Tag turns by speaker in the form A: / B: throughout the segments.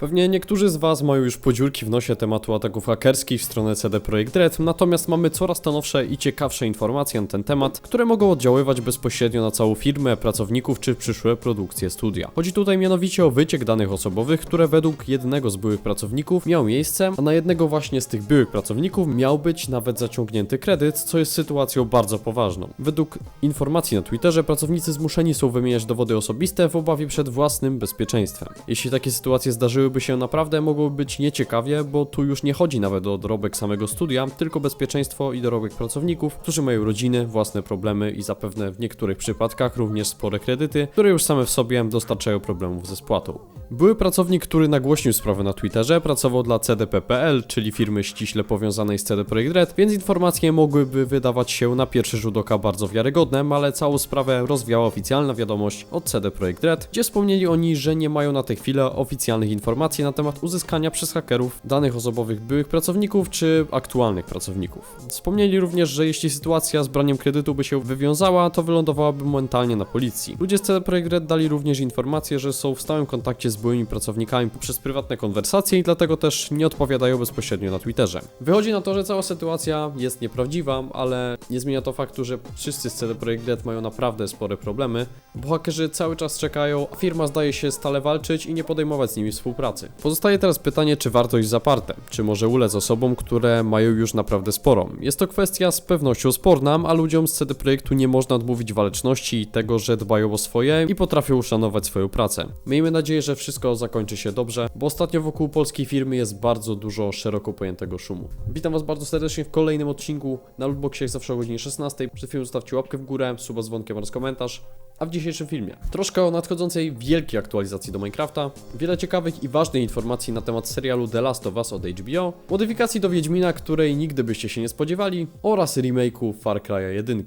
A: Pewnie niektórzy z Was mają już podziurki w nosie tematu ataków hakerskich w stronę CD Projekt Red, natomiast mamy coraz to nowsze i ciekawsze informacje na ten temat, które mogą oddziaływać bezpośrednio na całą firmę, pracowników czy przyszłe produkcje studia. Chodzi tutaj mianowicie o wyciek danych osobowych, które według jednego z byłych pracowników miał miejsce, a na jednego właśnie z tych byłych pracowników miał być nawet zaciągnięty kredyt, co jest sytuacją bardzo poważną. Według informacji na Twitterze pracownicy zmuszeni są wymieniać dowody osobiste w obawie przed własnym bezpieczeństwem. Jeśli takie sytuacje zdarzyłyby się naprawdę, mogłoby być nieciekawie, bo tu już nie chodzi nawet o dorobek samego studia, tylko bezpieczeństwo i dorobek pracowników, którzy mają rodziny, własne problemy i zapewne w niektórych przypadkach również spore kredyty, które już same w sobie dostarczają problemów ze spłatą. Były pracownik, który nagłośnił sprawę na Twitterze, pracował dla CDP.pl, czyli firmy ściśle powiązanej z CD Projekt Red, więc informacje mogłyby wydawać się na pierwszy rzut oka bardzo wiarygodne, ale całą sprawę rozwiała oficjalna wiadomość od CD Projekt Red, gdzie wspomnieli oni, że nie mają na tę chwilę oficjalnych informacji na temat uzyskania przez hakerów danych osobowych byłych pracowników czy aktualnych pracowników. Wspomnieli również, że jeśli sytuacja z braniem kredytu by się wywiązała, to wylądowałaby momentalnie na policji. Ludzie z CD Projekt Red dali również informację, że są w stałym kontakcie z byłymi pracownikami poprzez prywatne konwersacje i dlatego też nie odpowiadają bezpośrednio na Twitterze. Wychodzi na to, że cała sytuacja jest nieprawdziwa, ale nie zmienia to faktu, że wszyscy z CD Projekt Red mają naprawdę spore problemy, bo hakerzy cały czas czekają, a firma zdaje się stale walczyć i nie podejmować z nimi współpracy. Pozostaje teraz pytanie, czy warto iść zaparte, czy może ulec osobom, które mają już naprawdę sporo. Jest to kwestia z pewnością sporna, a ludziom z CD Projektu nie można odmówić waleczności i tego, że dbają o swoje i potrafią uszanować swoją pracę. Miejmy nadzieję, że wszystko zakończy się dobrze, bo ostatnio wokół polskiej firmy jest bardzo dużo szeroko pojętego szumu. Witam Was bardzo serdecznie w kolejnym odcinku na Lootboxie, jak zawsze o godzinie 16. Przed filmem zostawcie łapkę w górę, suba z dzwonkiem oraz komentarz. A w dzisiejszym filmie troszkę o nadchodzącej wielkiej aktualizacji do Minecrafta, wiele ciekawych i ważnych informacji na temat serialu The Last of Us od HBO, modyfikacji do Wiedźmina, której nigdy byście się nie spodziewali, oraz remake'u Far Cry'a 1.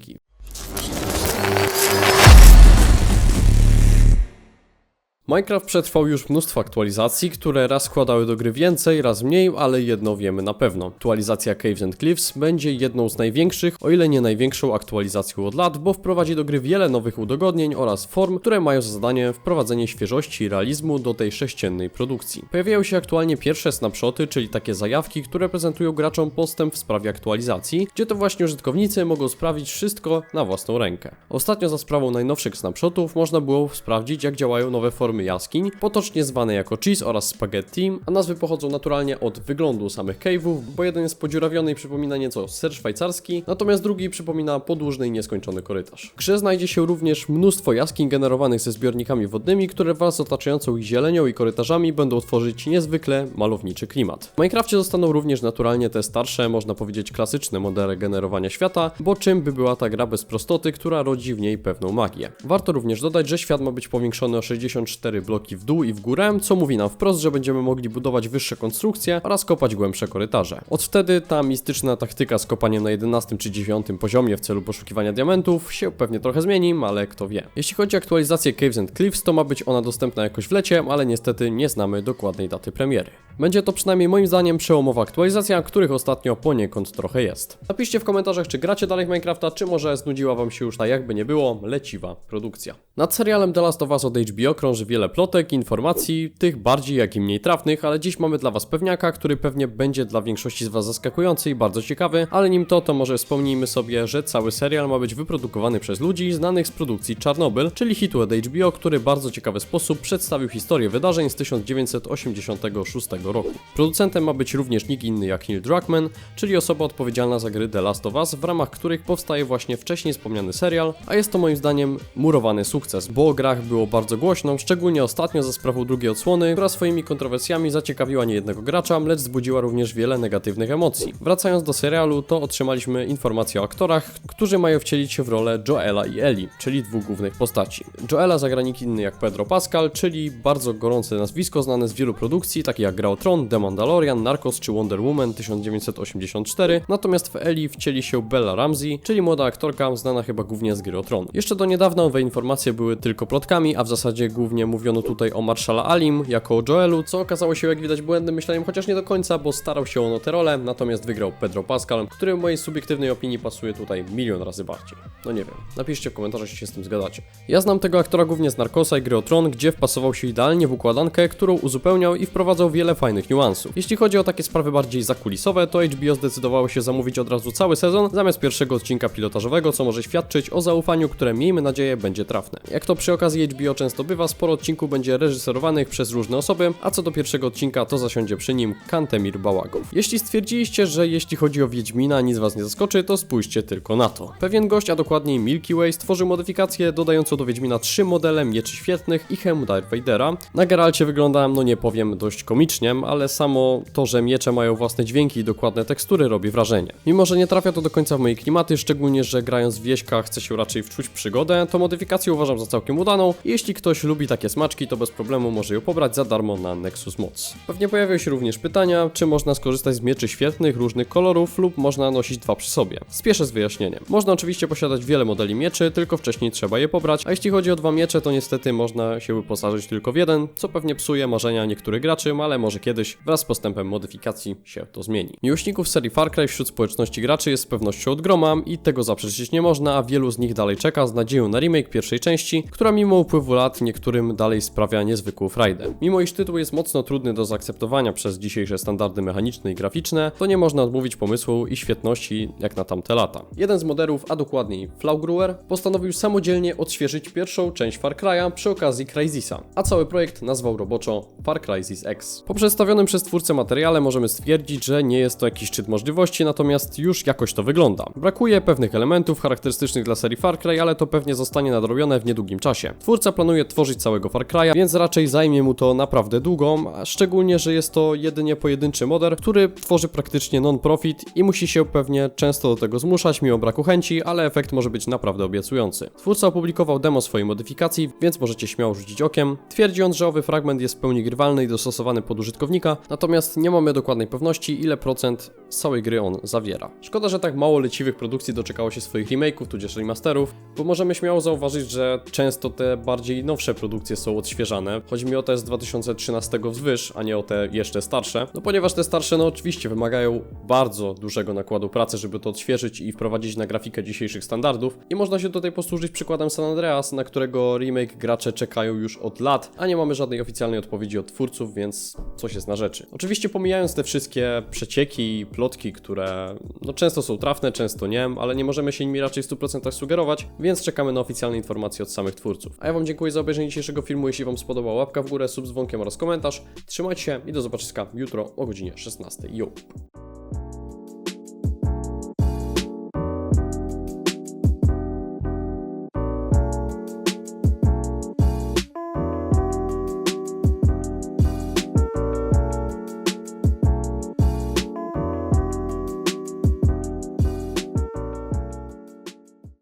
A: Minecraft przetrwał już mnóstwo aktualizacji, które raz składały do gry więcej, raz mniej, ale jedno wiemy na pewno. Aktualizacja Caves and Cliffs będzie jedną z największych, o ile nie największą aktualizacją od lat, bo wprowadzi do gry wiele nowych udogodnień oraz form, które mają za zadanie wprowadzenie świeżości i realizmu do tej sześciennej produkcji. Pojawiają się aktualnie pierwsze snapshoty, czyli takie zajawki, które prezentują graczom postęp w sprawie aktualizacji, gdzie to właśnie użytkownicy mogą sprawdzić wszystko na własną rękę. Ostatnio za sprawą najnowszych snapshotów można było sprawdzić jak działają nowe formy jaskiń, potocznie zwane jako cheese oraz spaghetti, a nazwy pochodzą naturalnie od wyglądu samych cave'ów, bo jeden jest podziurawiony i przypomina nieco ser szwajcarski, natomiast drugi przypomina podłużny i nieskończony korytarz. W grze znajdzie się również mnóstwo jaskiń generowanych ze zbiornikami wodnymi, które wraz z otaczającą ich zielenią i korytarzami będą tworzyć niezwykle malowniczy klimat. W Minecrafcie zostaną również naturalnie te starsze, można powiedzieć klasyczne modele generowania świata, bo czym by była ta gra bez prostoty, która rodzi w niej pewną magię. Warto również dodać, że świat ma być powiększony o 64 bloki w dół i w górę, co mówi nam wprost, że będziemy mogli budować wyższe konstrukcje oraz kopać głębsze korytarze. Od wtedy ta mistyczna taktyka z kopaniem na 11 czy 9 poziomie w celu poszukiwania diamentów się pewnie trochę zmieni, ale kto wie. Jeśli chodzi o aktualizację Caves and Cliffs, to ma być ona dostępna jakoś w lecie, ale niestety nie znamy dokładnej daty premiery. Będzie to przynajmniej moim zdaniem przełomowa aktualizacja, których ostatnio poniekąd trochę jest. Napiszcie w komentarzach, czy gracie dalej w Minecrafta, czy może znudziła wam się już ta jakby nie było, leciwa produkcja. Nad serialem The Last of Us od HBO krąży wiele plotek, informacji, tych bardziej jak i mniej trafnych, ale dziś mamy dla was pewniaka, który pewnie będzie dla większości z was zaskakujący i bardzo ciekawy, ale nim to, to może wspomnijmy sobie, że cały serial ma być wyprodukowany przez ludzi znanych z produkcji Czarnobyl, czyli hitu od HBO, który bardzo ciekawy sposób przedstawił historię wydarzeń z 1986 roku. Producentem ma być również nikt inny jak Neil Druckmann, czyli osoba odpowiedzialna za gry The Last of Us, w ramach których powstaje właśnie wcześniej wspomniany serial, a jest to moim zdaniem murowany sukces, bo o grach było bardzo głośno, szczególnie ostatnio za sprawą drugiej odsłony, która swoimi kontrowersjami zaciekawiła niejednego gracza, lecz wzbudziła również wiele negatywnych emocji. Wracając do serialu, to otrzymaliśmy informacje o aktorach, którzy mają wcielić się w rolę Joela i Eli, czyli dwóch głównych postaci. Joela zagra nikt inny jak Pedro Pascal, czyli bardzo gorące nazwisko znane z wielu produkcji, takich jak Gra Tron, The Mandalorian, Narcos czy Wonder Woman 1984, natomiast w Eli wcieli się Bella Ramsey, czyli młoda aktorka znana chyba głównie z Gry o Tron. Jeszcze do niedawna owe informacje były tylko plotkami, a w zasadzie głównie mówiono tutaj o Marszala Alim jako o Joelu, co okazało się jak widać błędnym myśleniem, chociaż nie do końca, bo starał się on o tę rolę, natomiast wygrał Pedro Pascal, który w mojej subiektywnej opinii pasuje tutaj milion razy bardziej. No nie wiem, napiszcie w komentarzach, jeśli się z tym zgadzacie. Ja znam tego aktora głównie z Narcosa i gry o Tron, gdzie wpasował się idealnie w układankę, którą uzupełniał i wprowadzał wiele fajnych niuansów. Jeśli chodzi o takie sprawy bardziej zakulisowe, to HBO zdecydowało się zamówić od razu cały sezon, zamiast pierwszego odcinka pilotażowego, co może świadczyć o zaufaniu, które miejmy nadzieję będzie trafne. Jak to przy okazji HBO często bywa, sporo odcinków będzie reżyserowanych przez różne osoby, a co do pierwszego odcinka, to zasiądzie przy nim Kantemir Bałagow. Jeśli stwierdziliście, że jeśli chodzi o Wiedźmina nic was nie zaskoczy, to spójrzcie tylko na to. Pewien gość, a dokładniej Milky Way, stworzył modyfikację dodającą do Wiedźmina trzy modele mieczy świetnych i hełm Darth Vadera. Na Geralcie wygląda, no nie powiem, dość komicznie, ale samo to, że miecze mają własne dźwięki i dokładne tekstury robi wrażenie. Mimo, że nie trafia to do końca w moje klimaty, szczególnie, że grając w wieśka chce się raczej wczuć przygodę, to modyfikację uważam za całkiem udaną jeśli ktoś lubi takie smaczki, to bez problemu może ją pobrać za darmo na Nexus Mods. Pewnie pojawią się również pytania, czy można skorzystać z mieczy świetnych, różnych kolorów lub można nosić dwa przy sobie. Spieszę z wyjaśnieniem. Można oczywiście posiadać wiele modeli mieczy, tylko wcześniej trzeba je pobrać, a jeśli chodzi o dwa miecze, to niestety można się wyposażyć tylko w jeden, co pewnie psuje marzenia niektórych graczy, ale może kiedyś wraz z postępem modyfikacji się to zmieni. Miłośników serii Far Cry wśród społeczności graczy jest z pewnością od groma i tego zaprzeczyć nie można, a wielu z nich dalej czeka z nadzieją na remake pierwszej części, która mimo upływu lat niektórym dalej sprawia niezwykłą frajdę. Mimo iż tytuł jest mocno trudny do zaakceptowania przez dzisiejsze standardy mechaniczne i graficzne, to nie można odmówić pomysłu i świetności jak na tamte lata. Jeden z modelów, a dokładniej Flaugruer, postanowił samodzielnie odświeżyć pierwszą część Far Cry'a przy okazji Crysisa, a cały projekt nazwał roboczo Far Crysis X. Po przedstawionym przez twórcę materiale możemy stwierdzić, że nie jest to jakiś szczyt możliwości, natomiast już jakoś to wygląda. Brakuje pewnych elementów charakterystycznych dla serii Far Cry, ale to pewnie zostanie nadrobione w niedługim czasie. Twórca planuje tworzyć całego Far Cry'a, więc raczej zajmie mu to naprawdę długo, szczególnie, że jest to jedynie pojedynczy model, który tworzy praktycznie non-profit i musi się pewnie często do tego zmuszać mimo braku chęci, ale efekt może być naprawdę obiecujący. Twórca opublikował demo swojej modyfikacji, więc możecie śmiało rzucić okiem. Twierdzi on, że owy fragment jest w pełni grywalny i dostosowany pod użytkownika, natomiast nie mamy dokładnej pewności, ile procent całej gry on zawiera. Szkoda, że tak mało leciwych produkcji doczekało się swoich remake'ów, tudzież remasterów, bo możemy śmiało zauważyć, że często te bardziej nowsze produkcje są odświeżane. Chodzi mi o te z 2013 wzwyż, a nie o te jeszcze starsze. No ponieważ te starsze, no oczywiście wymagają bardzo dużego nakładu pracy, żeby to odświeżyć i wprowadzić na grafikę dzisiejszych standardów. I można się tutaj posłużyć przykładem San Andreas, na którego remake gracze czekają już od lat, a nie mamy żadnej oficjalnej odpowiedzi od twórców, więc coś jest na rzeczy. Oczywiście pomijając te wszystkie przecieki i plotki, które no często są trafne, często nie, ale nie możemy się nimi raczej w 100% sugerować, więc czekamy na oficjalne informacje od samych twórców. A ja Wam dziękuję za obejrzenie dzisiejszego filmu. Jeśli Wam spodobał, łapka w górę, sub dzwonkiem oraz komentarz. Trzymajcie się i do zobaczenia jutro o godzinie 16. Jo.